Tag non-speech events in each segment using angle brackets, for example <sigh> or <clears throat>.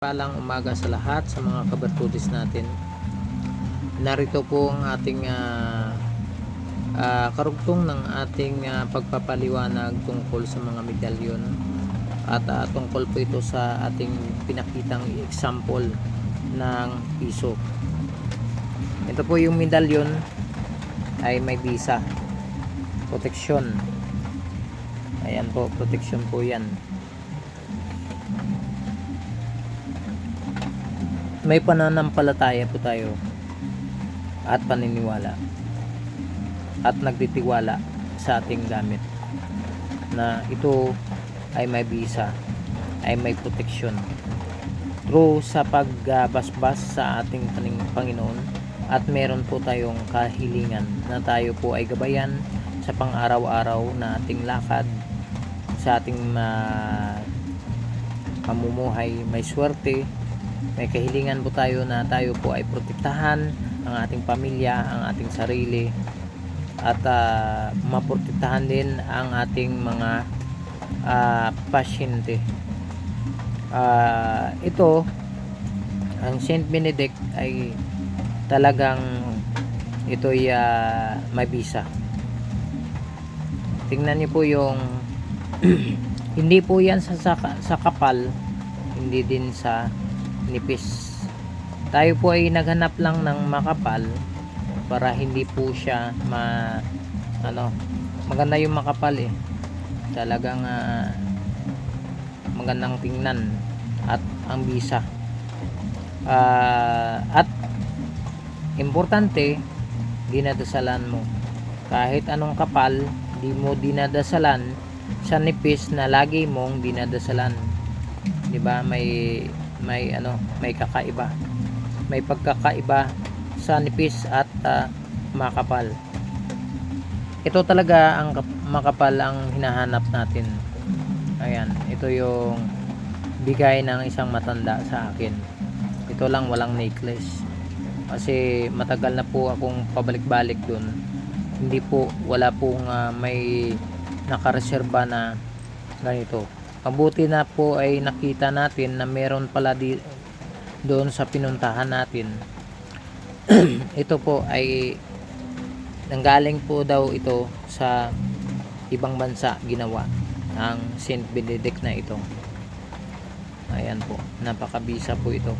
Palang umaga sa lahat sa mga kabertudis natin. Narito po ang ating ah, ah, karugtong ng ating ah, pagpapaliwanag tungkol sa mga medalyon at ah, tungkol po ito sa ating pinakitang example ng piso. Ito po yung medalyon ay may visa protection. Ayan po, protection po yan. May pananampalataya po tayo at paniniwala at nagtitiwala sa ating gamit na ito ay may visa ay may proteksyon. Through sa pagbasbas sa ating Panginoon at meron po tayong kahilingan na tayo po ay gabayan sa pang-araw-araw na ating lakad sa ating ma pamumuhay may swerte may kahilingan po tayo na tayo po ay protektahan ang ating pamilya, ang ating sarili at ah, maprotektahan din ang ating mga ah, pasyente. Ah, ito ang Saint Benedict ay talagang ito ay ah, may. Tingnan niyo po yung <clears throat> hindi po yan sa, sa, sa kapal, hindi din sa nipis. Tayo po ay naghanap lang ng makapal para hindi po siya ma ano maganda yung makapal eh. Talagang ah, magandang tingnan at ang bisa. Ah, at importante dinadasalan mo. Kahit anong kapal, di mo dinadasalan sa nipis na lagi mong dinadasalan. 'Di ba? May may ano, may kakaiba. May pagkakaiba sa nipis at ah, makapal. Ito talaga ang kap- makapal ang hinahanap natin. Ayan, ito yung bigay ng isang matanda sa akin. Ito lang walang necklace. Kasi matagal na po akong pabalik-balik dun. Hindi po, wala pong ah, may nakareserba na ganito. Mabuti na po ay nakita natin na meron pala di, doon sa pinuntahan natin. <clears throat> ito po ay nanggaling po daw ito sa ibang bansa ginawa ang Saint Benedict na ito. Ayan po, napakabisa po ito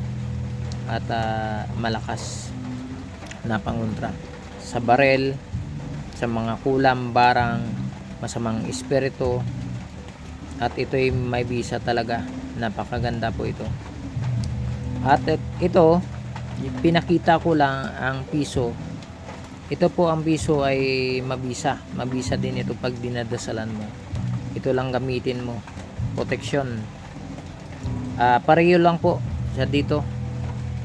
at ah, malakas na panguntra sa barel, sa mga kulam, barang, masamang espiritu, at ito ay may visa talaga. Napakaganda po ito. At ito pinakita ko lang ang piso. Ito po ang piso ay mabisa. Mabisa din ito pag dinadasalan mo. Ito lang gamitin mo. Protection. Ah, pareho lang po sa dito.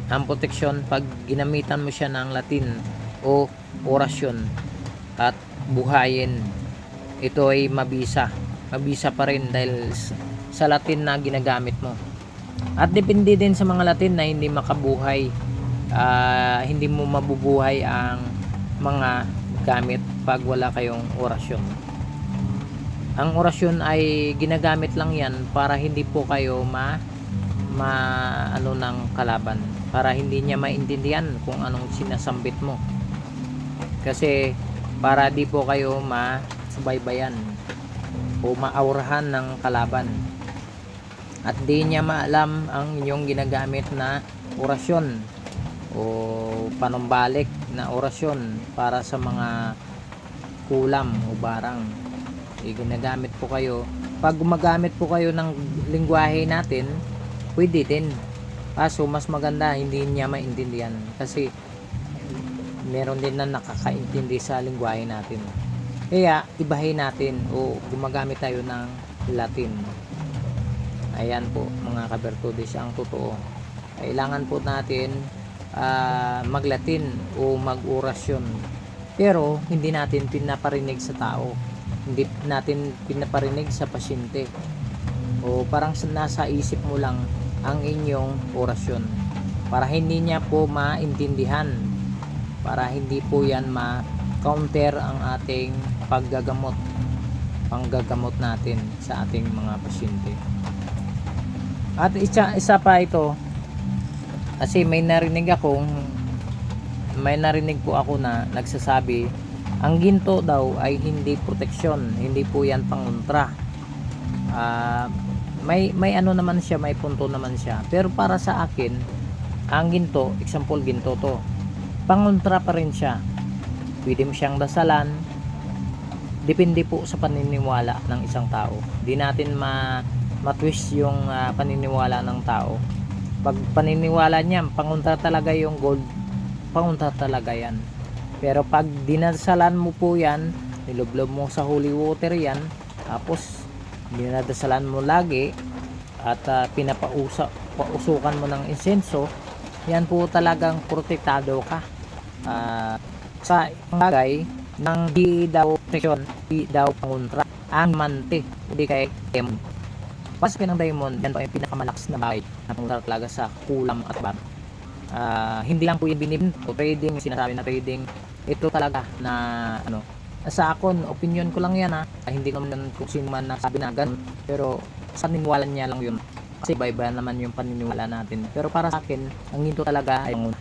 Ang protection pag ginamitan mo siya ng Latin o orasyon at buhayin ito ay mabisa mabisa pa rin dahil sa Latin na ginagamit mo. At depende din sa mga Latin na hindi makabuhay, ah, hindi mo mabubuhay ang mga gamit pag wala kayong orasyon. Ang orasyon ay ginagamit lang yan para hindi po kayo ma, ma ano ng kalaban para hindi niya maintindihan kung anong sinasambit mo. Kasi para di po kayo masubaybayan o maaurahan ng kalaban. At di niya maalam ang inyong ginagamit na orasyon o panumbalik na orasyon para sa mga kulam o barang. E, ginagamit po kayo pag gumagamit po kayo ng lingwahe natin pwede din. Kaso mas maganda hindi niya maintindihan. Kasi meron din na nakakaintindi sa lingwahe natin kaya ibahin natin o gumagamit tayo ng Latin. Ayan po mga kabertudes ang totoo. Kailangan po natin ah, mag-Latin o mag-orasyon. Pero hindi natin pinaparinig sa tao. Hindi natin pinaparinig sa pasyente. O parang sa- nasa isip mo lang ang inyong orasyon. Para hindi niya po maintindihan. Para hindi po yan ma counter ang ating paggagamot. Panggagamot natin sa ating mga pasyente. At isa, isa pa ito kasi may narinig akong may narinig po ako na nagsasabi ang ginto daw ay hindi proteksyon hindi po yan pangontra. Ah, may may ano naman siya may punto naman siya. Pero para sa akin ang ginto example ginto to. Pangontra pa rin siya. Pwede mo siyang dasalan depende po sa paniniwala ng isang tao. Di natin ma matwist yung ah, paniniwala ng tao. Pag paniniwala niya pangunta talaga yung gold. Pangunta talaga yan. Pero pag dinasalan mo po yan nilublob mo sa holy water yan tapos dinadasalan mo lagi at ah, pinapausa pausukan mo ng insenso yan po talagang protektado ka. Ah, sa bagay ng di daw protection di daw pangontra ang mante. Hindi kay diamond. Paski ng diamond yan po ay pinakamalakas na bagay na pangontra talaga sa kulam at bar Ah, hindi lang po yung binibinto trading sinasabi na trading. Ito talaga na ano sa akon opinion ko lang yan ha. Ah, hindi naman kung sino man nasabi na ganun. Pero sa paniniwala niya lang yun. Kasi iba-iba naman yung paniniwala natin. Pero para sa akin ang ginto talaga ay ang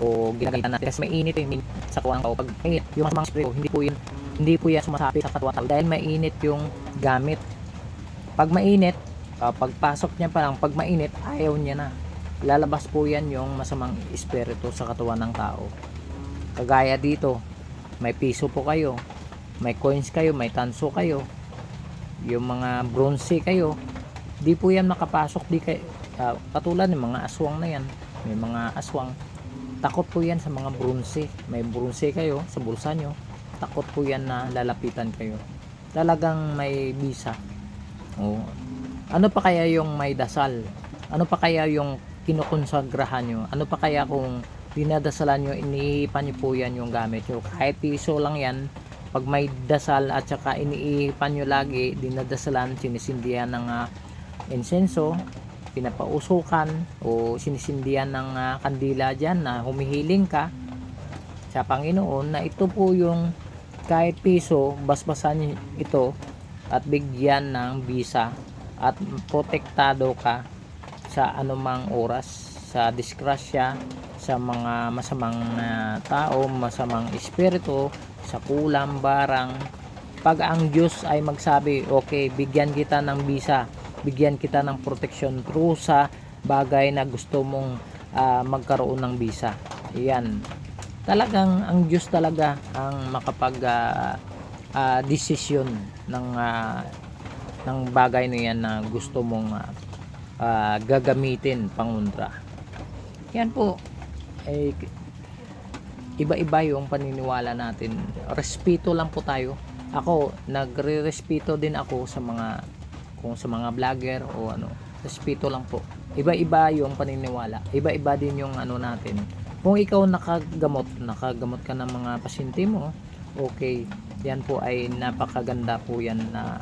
o ginagalitan natin. Kasi mainit yung min- sa kuwang tao. Pag mainit yung mga spray hindi po yun hindi po yan sumasapi sa katwa tao. Dahil mainit yung gamit. Pag mainit ah, pagpasok niya pa lang pag mainit ayaw niya na. Lalabas po yan yung masamang espiritu sa katawan ng tao. Kagaya dito may piso po kayo may coins kayo may tanso kayo yung mga bronze kayo di po yan makapasok. Di kay ah, katulad ng mga aswang na yan. May mga aswang takot po yan sa mga bronze may bronze kayo sa bulsa nyo. Takot po yan na lalapitan kayo. Talagang may bisa. Oh. ano pa kaya yung may dasal? Ano pa kaya yung kinukonsagrahan nyo? Ano pa kaya kung dinadasalan nyo iniipan nyo po yan yung gamit nyo? Kahit piso lang yan pag may dasal at saka iniipan nyo lagi dinadasalan sinisindihan ng ah, insenso pinapausukan o sinisindihan ng ah, kandila dyan na humihiling ka sa Panginoon na ito po yung kahit piso basbasan ito at bigyan ng bisa at protektado ka sa anumang oras sa disgrasya sa mga masamang ah, tao masamang espiritu sa kulam barang. Pag ang Diyos ay magsabi okay bigyan kita ng bisa bigyan kita ng proteksyon through sa bagay na gusto mong ah, magkaroon ng bisa. Yan. Talagang ang Diyos talaga ang makapag ah, ah, desisyon ng ah, ng bagay na yan na gusto mong ah, ah, gagamitin panguntra. Yan po. Eh, iba-iba yung paniniwala natin. Respeto lang po tayo. Ako, nagre-respeto din ako sa mga kung sa mga vlogger o ano respeto lang po. Iba-iba yung paniniwala. Iba-iba din yung ano natin. Kung ikaw nakagamot nakagamot ka ng mga pasyente mo okay yan po ay napakaganda po yan na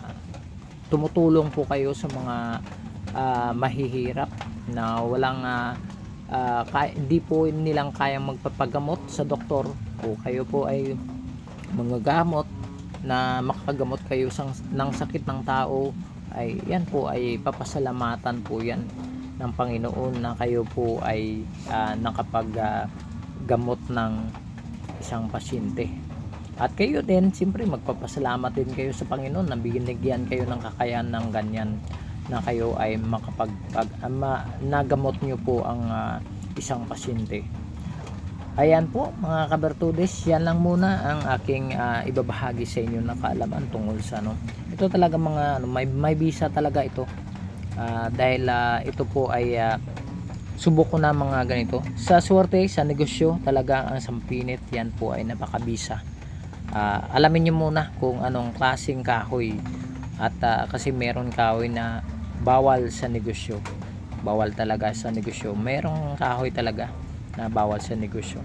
tumutulong po kayo sa mga ah, mahihirap na walang ah, kaya, hindi po nilang kayang magpapagamot sa doktor o kayo po ay manggagamot na makagamot kayo sang, ng sakit ng tao ay yan po ay papasalamatan po yan ng Panginoon na kayo po ay ah, nakapag ah, gamot ng isang pasyente. At kayo din siyempre magpapasalamat din kayo sa Panginoon na binigyan kayo ng kakayahan ng ganyan na kayo ay makapag pag, ah, ma, nagamot nyo po ang ah, isang pasyente Ayan po mga kabertudes, yan lang muna ang aking ah, ibabahagi sa inyo na kaalaman tungkol sa ano. Ito talaga mga ano, may may visa talaga ito. Ah, dahil ah, ito po ay ah, subok ko na mga ganito. Sa swerte, sa negosyo, talaga ang sampinit yan po ay napakabisa. Ah, alamin niyo muna kung anong klaseng kahoy at ah, kasi meron kahoy na bawal sa negosyo. Bawal talaga sa negosyo. Merong kahoy talaga na bawal sa negosyo.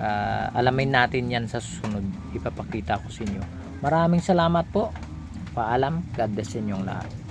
Ah, alamin natin yan sa susunod. Ipapakita ko sa inyo. Maraming salamat po. Paalam. God bless inyong lahat.